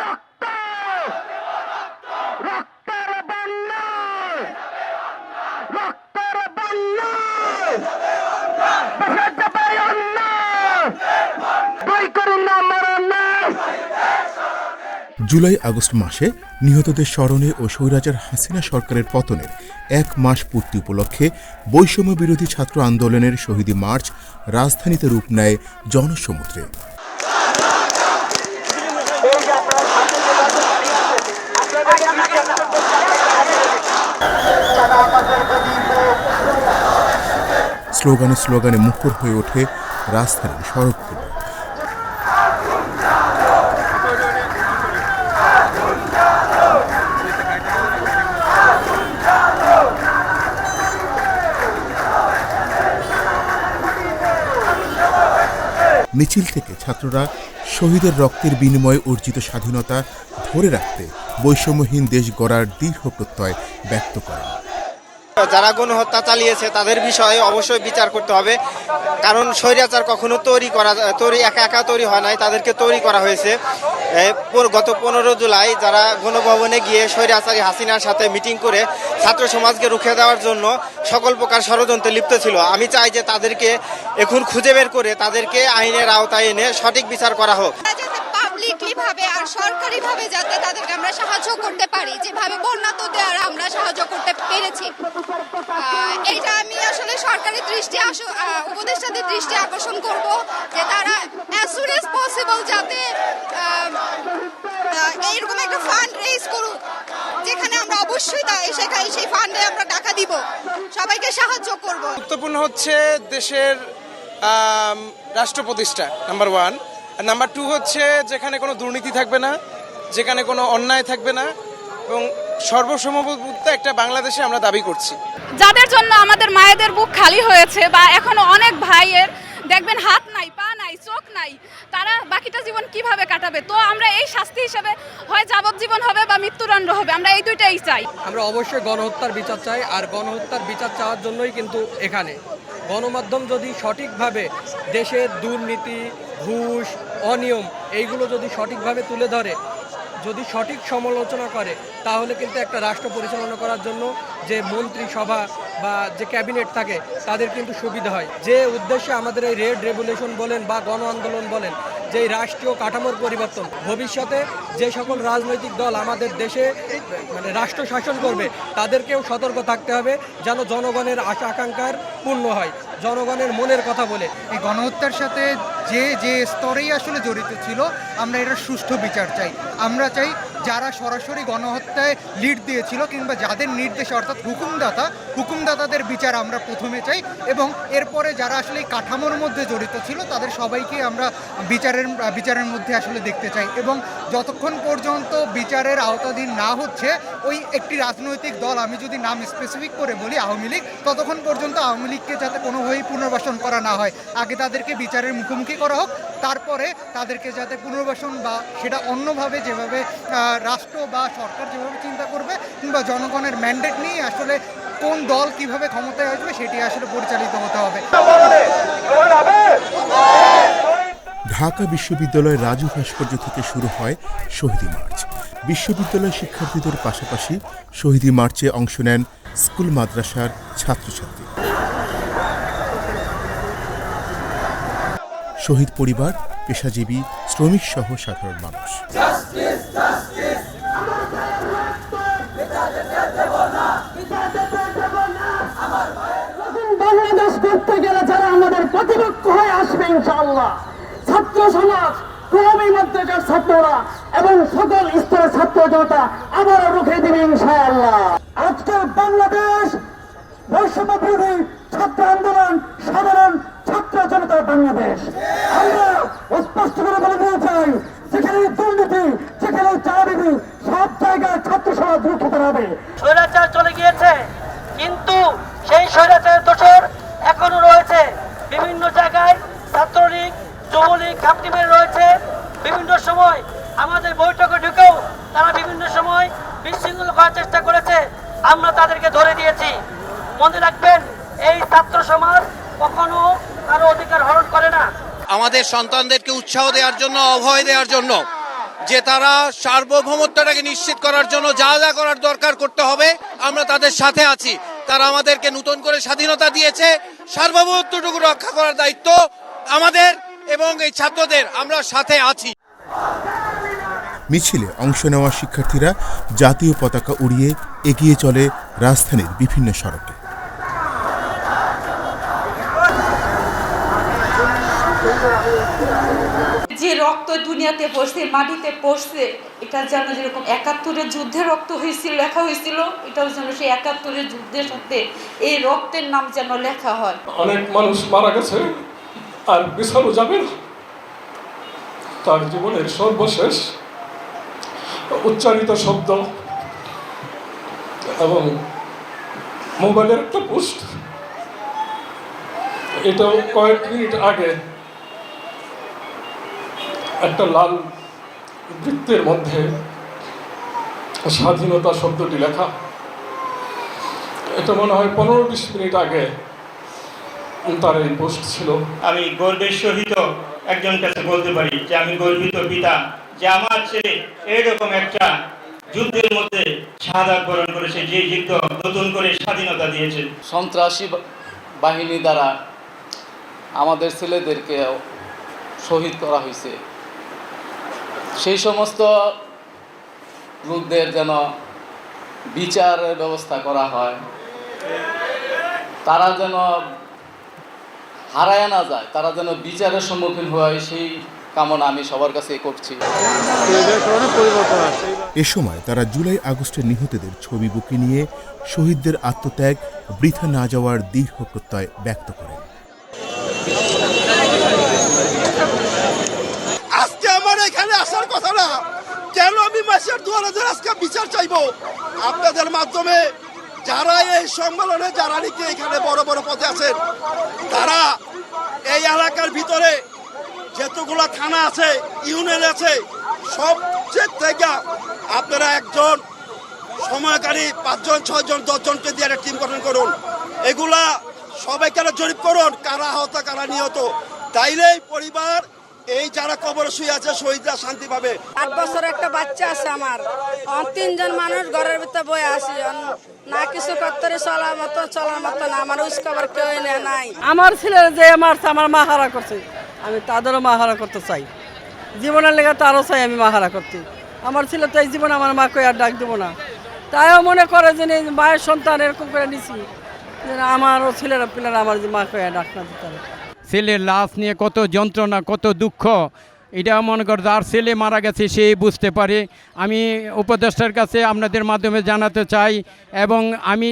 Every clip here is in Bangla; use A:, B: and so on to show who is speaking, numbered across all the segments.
A: রক্ত? রক্তের রক্তের
B: জুলাই আগস্ট মাসে নিহতদের স্মরণে ও স্বৈরাচার হাসিনা সরকারের পতনের এক মাস পূর্তি উপলক্ষে বৈষম্য বিরোধী ছাত্র আন্দোলনের শহীদী মার্চ রাজধানীতে রূপ নেয় জনসমুদ্রে। স্লোগানে স্লোগানে মুখর হয়ে ওঠে রাজধানীর সড়কগুলো মিছিল থেকে ছাত্ররা শহীদের রক্তের বিনিময়ে অর্জিত স্বাধীনতা ধরে রাখতে বৈষম্যহীন দেশ গড়ার দৃঢ় প্রত্যয় ব্যক্ত করেন।
C: যারা গণহত্যা চালিয়েছে, তাদের বিষয়ে অবশ্যই বিচার করতে হবে। কারণ স্বৈরাচার কখনো তৈরি করা, তৈরি, একা একা তৈরি হয় নাই, তাদেরকে তৈরি করা হয়েছে। গত পনেরো জুলাই যারা গণভবনে গিয়ে স্বৈরাচারী হাসিনার সাথে মিটিং করে ছাত্র সমাজকে রুখে দেওয়ার জন্য সকল প্রকার ষড়যন্ত্রে লিপ্ত ছিল, আমি চাই যে তাদেরকে এখন খুঁজে বের করে তাদেরকে আইনের আওতায় এনে সঠিক বিচার করা হোক।
D: যাতে পাবলিকলি ভাবে আর সরকারি ভাবে যাতে তাদেরকে আমরা সাহায্য করতে পারি, যেভাবে বন্যা তো দেওয়ার আমরা সাহায্য করতে পেরেছি। এইটা আমি আসলে সরকারি দৃষ্টি উপদেষ্টাদের দৃষ্টি আকর্ষণ করব যে তারা অ্যাজ সুন এজ পসিবল যাতে এইরকম একটা ফান্ড রেজ করুক, যেখানে আমরা অবশ্যই সেখানে সেই ফান্ডে আমরা টাকা দিব। সবাইকে সাহায্য করব।
E: গুরুত্বপূর্ণ হচ্ছে দেশের রাষ্ট্র প্রতিষ্ঠা নাম্বার ওয়ান নাম্বার টু হচ্ছে যেখানে কোনো দুর্নীতি থাকবে না, যেখানে কোনো অন্যায় থাকবে না, এবং সর্বসমভূত একটা বাংলাদেশে আমরা দাবি করছি।
F: যাদের জন্য আমাদের মায়েদের বুক খালি হয়েছে বা এখনও অনেক ভাইয়ের দেখবেন হাত নাই, পা নাই, চোখ নাই, তারা বাকিটা জীবন কীভাবে কাটাবে? তো আমরা এই শাস্তি হিসেবে হয় যাবজ্জীবন হবে বা মৃত্যুদণ্ড হবে, আমরা এই দুইটাই চাই।
G: আমরা অবশ্যই গণহত্যার বিচার চাই, আর গণহত্যার বিচার চাওয়ার জন্যই কিন্তু এখানে। গণমাধ্যম যদি সঠিকভাবে দেশের দুর্নীতি, ঘুষ, অনিয়ম, এইগুলো যদি সঠিকভাবে তুলে ধরে যদি সঠিক সমালোচনা করে, তাহলে কিন্তু একটা রাষ্ট্র পরিচালনা করার জন্য যে মন্ত্রিসভা বা যে ক্যাবিনেট থাকে, তাদের কিন্তু সুবিধা হয়। যে উদ্দেশ্যে আমাদের এই রেড রেগুলেশন বলেন বা গণ আন্দোলন বলেন, যে রাষ্ট্রীয় কাঠামোর পরিবর্তন, ভবিষ্যতে যে সকল রাজনৈতিক দল আমাদের দেশে মানে রাষ্ট্র শাসন করবে, তাদেরকেও সতর্ক থাকতে হবে, যেন জনগণের আশা আকাঙ্ক্ষার পূর্ণ হয়। জনগণের মনের কথা বলে।
H: এই গণহত্যার সাথে যে যে স্তরেই আসলে জড়িত ছিল, আমরা এটার সুষ্ঠু বিচার চাই। আমরা চাই যারা সরাসরি গণহত্যায় লিড দিয়েছিল কিংবা যাদের নির্দেশে, অর্থাৎ হুকুমদাতা হুকুমদাতাদের বিচার আমরা প্রথমে চাই এবং এরপরে যারা আসলে কাঠামোর মধ্যে জড়িত ছিল, তাদের সবাইকে আমরা বিচারের বিচারের মধ্যে আসলে দেখতে চাই এবং যতক্ষণ পর্যন্ত বিচারের আওতাধীন না হচ্ছে, ওই একটি রাজনৈতিক দল, আমি যদি নাম স্পেসিফিক করে বলি আওয়ামী লীগ, ততক্ষণ পর্যন্ত আওয়ামী লীগকে যাতে কোনোভাবেই পুনর্বাসন করা না হয়। আগে তাদেরকে বিচারের মুখোমুখি করা হোক, তারপরে তাদেরকে যাতে পুনর্বাসন বা সেটা অন্যভাবে যেভাবে রাষ্ট্র বা সরকার যেভাবে চিন্তা করবে কিংবা জনগণের ম্যান্ডেট নিয়ে আসলে কোন দল কীভাবে ক্ষমতায় আসবে সেটি আসলে পরিচালিত হতে হবে।
B: ঢাকা বিশ্ববিদ্যালয়ের রাজু ভাস্কর্য থেকে শুরু হয় শহীদী মার্চ। বিশ্ববিদ্যালয় শিক্ষার্থীদের পাশাপাশি শহীদী মার্চে অংশ নেন স্কুল মাদ্রাসার ছাত্রছাত্রী। শহীদ পরিবার, পেশাজীবী, শ্রমিক সহ সাধারণ মানুষ।
A: করতে গেলে যারা আমাদের প্রতিপক্ষ হয়ে আসবে ইনশাআল্লাহ, ছাত্র সমাজ কৌমি মাদ্রাসার ছাত্ররা এবং সকল স্তরের ছাত্র জনতা আবারও রুখে দিবে ইনশাআল্লাহ। আজকের বাংলাদেশ বৈষম্য বিরোধী ছাত্র আন্দোলন, সাধারণ ছাত্র জনতার বাংলাদেশ। আমরা স্পষ্ট করে বলে দিতে চাই, যেখানে দুর্নীতি, যেখানে চারিদি সব জায়গায় ছাত্র সমাজ রুখে দাঁড়াবে।
I: স্বৈরাচার চলে গিয়েছে, কিন্তু সেই স্বৈরাচারের দোষর এখনও রয়েছে বিভিন্ন জায়গায় ছাত্রলীগ, যুবলীগ ঘাপটি রয়েছে। বিভিন্ন সময় আমাদের বৈঠকে ঢুকেও তারা বিভিন্ন সময় বিশৃঙ্খল করার চেষ্টা করেছে। আমরা তাদেরকে ধরে দিয়েছি। মনে রাখবেন, এই ছাত্র সমাজ কখনো কারও অধিকার হরণ করে না।
J: আমাদের সন্তানদেরকে উৎসাহ দেওয়ার জন্য, অভয় দেওয়ার জন্য, যে তারা সার্বভৌমত্বটাকে নিশ্চিত করার জন্য যা যা করার দরকার করতে হবে, আমরা তাদের সাথে আছি। তারা আমাদেরকে নতুন করে স্বাধীনতা দিয়েছে। সার্বভৌমত্বটুকু রক্ষা করার দায়িত্ব আমাদের এবং এই ছাত্রদের আমরা সাথে আছি।
B: মিছিলে অংশ নেওয়া শিক্ষার্থীরা জাতীয় পতাকা উড়িয়ে এগিয়ে চলে রাজধানীর বিভিন্ন সড়কে।
K: যে রক্ত দুনিয়াতে পড়ছে মাটিতে পড়ছে এটা যেন যেরকম একাত্তরের যুদ্ধে রক্ত হয়েছিল লেখা হয়েছিল এটাও যেন সেই একাত্তরের যুদ্ধের সাথে এই রক্তের নাম যেন লেখা হয়।
L: অনেক মানুষ মারা গেছে। আর বিছানো যাবে না। তার জীবনের সর্বশেষ উচ্চারিত শব্দ এবং মোবাইলের একটা পোস্ট। এটা কয়েক মিনিট আগে একটা লাল বৃত্তের মধ্যে স্বাধীনতা শব্দটি লেখা। এটা মনে হয় পনেরো বিশ মিনিট আগে তার এই পোস্ট ছিল।
M: আমি গর্বের সহিত একজন কাছে বলতে পারি যে আমি গর্বিত পিতা যে আমার ছেলে এরকম একটা যুদ্ধের মধ্যে শাহাদাত বরণ করেছে যে যুদ্ধ নতুন করে স্বাধীনতা দিয়েছে।
N: সন্ত্রাসী বাহিনী দ্বারা আমাদের ছেলেদেরকে শহীদ করা হয়েছে। সেই সমস্ত লোকদের যেন বিচারের ব্যবস্থা করা হয় তারা যেন হারায় না যায় তারা যেন বিচারের সম্মুখীন হয় সেই কামনা আমি সবার কাছে করছি।
B: এ সময় তারা জুলাই আগস্টে নিহতদের ছবি বুকে নিয়ে শহীদদের আত্মত্যাগ বৃথা না যাওয়ার দৃঢ় প্রত্যয় ব্যক্ত করেন।
J: আজকে আমার এখানে আসার কথা না। কেন আমি মাসের দু হাজার আজকে বিচার চাইব? আপনাদের মাধ্যমে যারা এই সম্মেলনে যারা নাকি এখানে বড় বড় পথে আছেন, তারা এই এলাকার ভিতরে যেতগুলো থানা আছে, ইউনিয়ন আছে, সবচেয়ে থেকে আপনারা একজন সময়কারী পাঁচজন, ছয়জন, দশজনকে দিয়ে একটা টিম গঠন করুন। এগুলা সবাইকে জরিপ করুন, কারা আহত, কারা নিহত। তাইলেই পরিবার এই যারা কবর শুয়ে আছে শহীদরা শান্তি পাবে।
K: আট বছর একটা বাচ্চা আছে আমার। তিনজন মানুষ ঘরের ভিতরে বয়ে আসি। না কিছু করতে চলার মতো চলার মতো না। আমার উস্কাবার কেউ নাই।
I: আমার ছেলে যে মারছে আমার মা হারা করছে। আমি তাদেরও মা হারা করতে চাই। জীবনের লেগে তারও চাই আমি মা হারা করতে। আমার ছেলে তো এই জীবনে আমার মাকে আর ডাক দেবো না। তাইও মনে করে যে মায়ের সন্তান এরকম করে নিছি। যে আমারও ছেলেরা পিলেরা আমার যে মাকে আর ডাক না দিতে হবে।
O: ছেলের লাশ নিয়ে কত যন্ত্রণা, কত দুঃখ। এটা মনে কর যার ছেলে মারা গেছে সে বুঝতে পারে। আমি উপদেষ্টার কাছে আপনাদের মাধ্যমে জানাতে চাই এবং আমি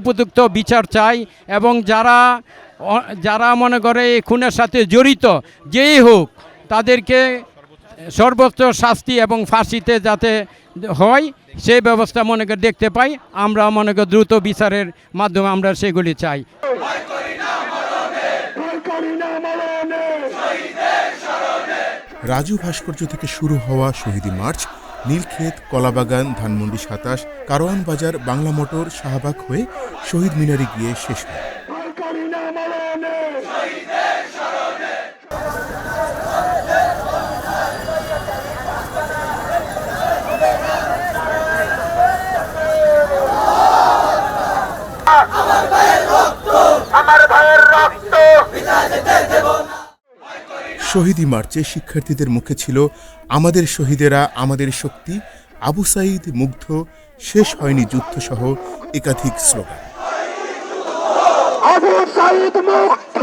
O: উপযুক্ত বিচার চাই এবং যারা যারা মনে করে এই খুনের সাথে জড়িত, যেই হোক, তাদেরকে সর্বোচ্চ শাস্তি এবং ফাঁসিতে যাতে হয়, সেই ব্যবস্থা মনে করে দেখতে পাই। আমরা মনে করি দ্রুত বিচারের মাধ্যমে আমরা সেগুলি চাই।
B: রাজু ভাস্কর্য থেকে শুরু হওয়া শহীদি মার্চ, নীলক্ষেত, কলাবাগান, ধানমন্ডি সাতাশ, কারওয়ান বাজার, বাংলা মোটর শাহবাগ হয়ে শহীদ মিনারে গিয়ে শেষ হয়।
P: আমার ভাইয়ের রক্ত।
B: শহীদি মার্চে শিক্ষার্থীদের মুখে ছিল আমাদের শহীদেরা আমাদের শক্তি আবু সাইদ মুগ্ধ শেষ হয়নি যুদ্ধ সহ একাধিক স্লোগান।
P: আবু সাইদ মুক্ত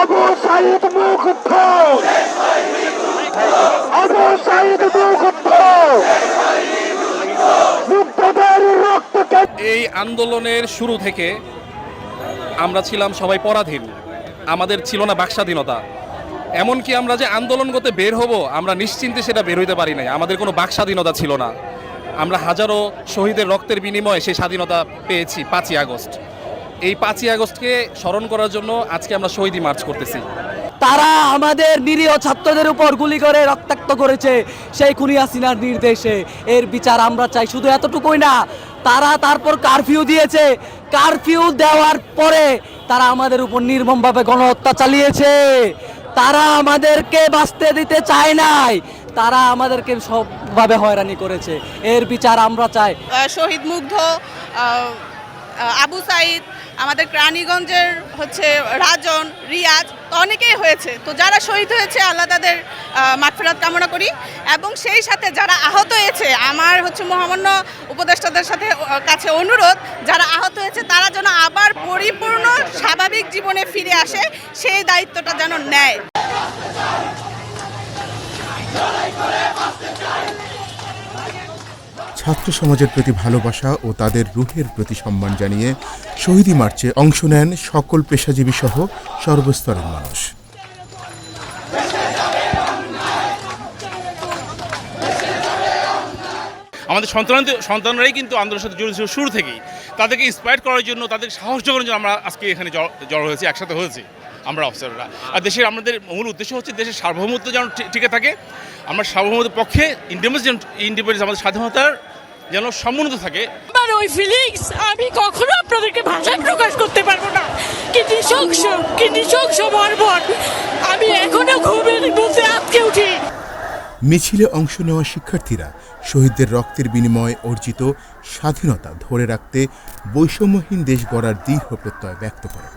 P: আবু সাইদ মুক্ত আবু সাইদ মুক্ত
L: এই আন্দোলনের শুরু থেকে আমরা ছিলাম সবাই পরাধীন। আমাদের ছিল না বাকস্বাধীনতা। এমনকি আমরা যে আন্দোলন করতে বের হব, আমরা নিশ্চিন্তে সেটা বের হইতে পারি নাই। আমাদের কোনো বাকস্বাধীনতা ছিল না। আমরা হাজারো শহীদের রক্তের বিনিময়ে সেই স্বাধীনতা পেয়েছি পাঁচই আগস্ট। এই পাঁচই আগস্টকে স্মরণ করার জন্য আজকে আমরা শহীদি মার্চ করতেছি।
I: তারা আমাদের নিরীহ ছাত্রদের উপর গুলি করে রক্তাক্ত করেছে সেই খুনি হাসিনার নির্দেশে। এর বিচার আমরা চাই শুধু এতটুকুই না, তারা তারপর কারফিউ দিয়েছে। কারফিউ দেওয়ার পরে তারা আমাদের উপর নির্মমভাবে গণহত্যা চালিয়েছে। তারা আমাদেরকে বাঁচতে দিতে চায় নাই। তারা আমাদেরকে সবভাবে হয়রানি করেছে। এর বিচার আমরা চাই।
F: শহীদ মুগ্ধ আবু সাইদ আমাদের ক্রানীগঞ্জের হচ্ছে রাজন, রিয়াজ অনেকেই হয়েছে। তো যারা শহীদ হয়েছে, আল্লাহ তাদের মাগফিরাত কামনা করি। এবং সেই সাথে যারা আহত হয়েছে, আমার হচ্ছে মহামান্য উপদেষ্টাদের সাথে কাছে অনুরোধ, যারা আহত হয়েছে, তারা যেন আবার পরিপূর্ণ, স্বাভাবিক জীবনে ফিরে আসে, সেই দায়িত্বটা যেন নেয়।
B: ছাত্র সমাজের প্রতি ভালোবাসা ও তাদের রুহের প্রতি সম্মান জানিয়ে শহীদী মার্চে অংশ নেন সকল পেশাজীবী সহ সর্বস্তরের মানুষ।
Q: আমাদের সন্তান সন্তানরাই কিন্তু আন্দোলনের সাথে জড়িত ছিল শুরু থেকেই। তাদেরকে ইন্সপায়ার করার জন্য, তাদের সাহস জোগানোর জন্য আমরা আজকে এখানে জড়ো হয়েছি, একসাথে হয়েছি আমরা অফিসাররা আর দেশের আমাদের মূল উদ্দেশ্য হচ্ছে দেশের সার্বভৌমত্ব যেন টিকে থাকে। আমরা সার্বভৌমত্বের পক্ষে ইন্ডিপেন্ডেন্স ইন্ডিপেন্ডেন্স আমাদের স্বাধীনতার যেন সমুন্নত থাকে।
F: আমার ওই ফিলিংস আমি কখনো আপনাদেরকে ভাষায় প্রকাশ করতে পারব না। কি নৃশংস কি নৃশংস বর্বর আমি এখনও ঘুমের মধ্যে আটকে উঠি।
B: মিছিলে অংশ নেওয়া শিক্ষার্থীরা শহীদদের রক্তের বিনিময়ে অর্জিত স্বাধীনতা ধরে রাখতে বৈষম্যহীন দেশ গড়ার দৃঢ় প্রত্যয় ব্যক্ত করেন।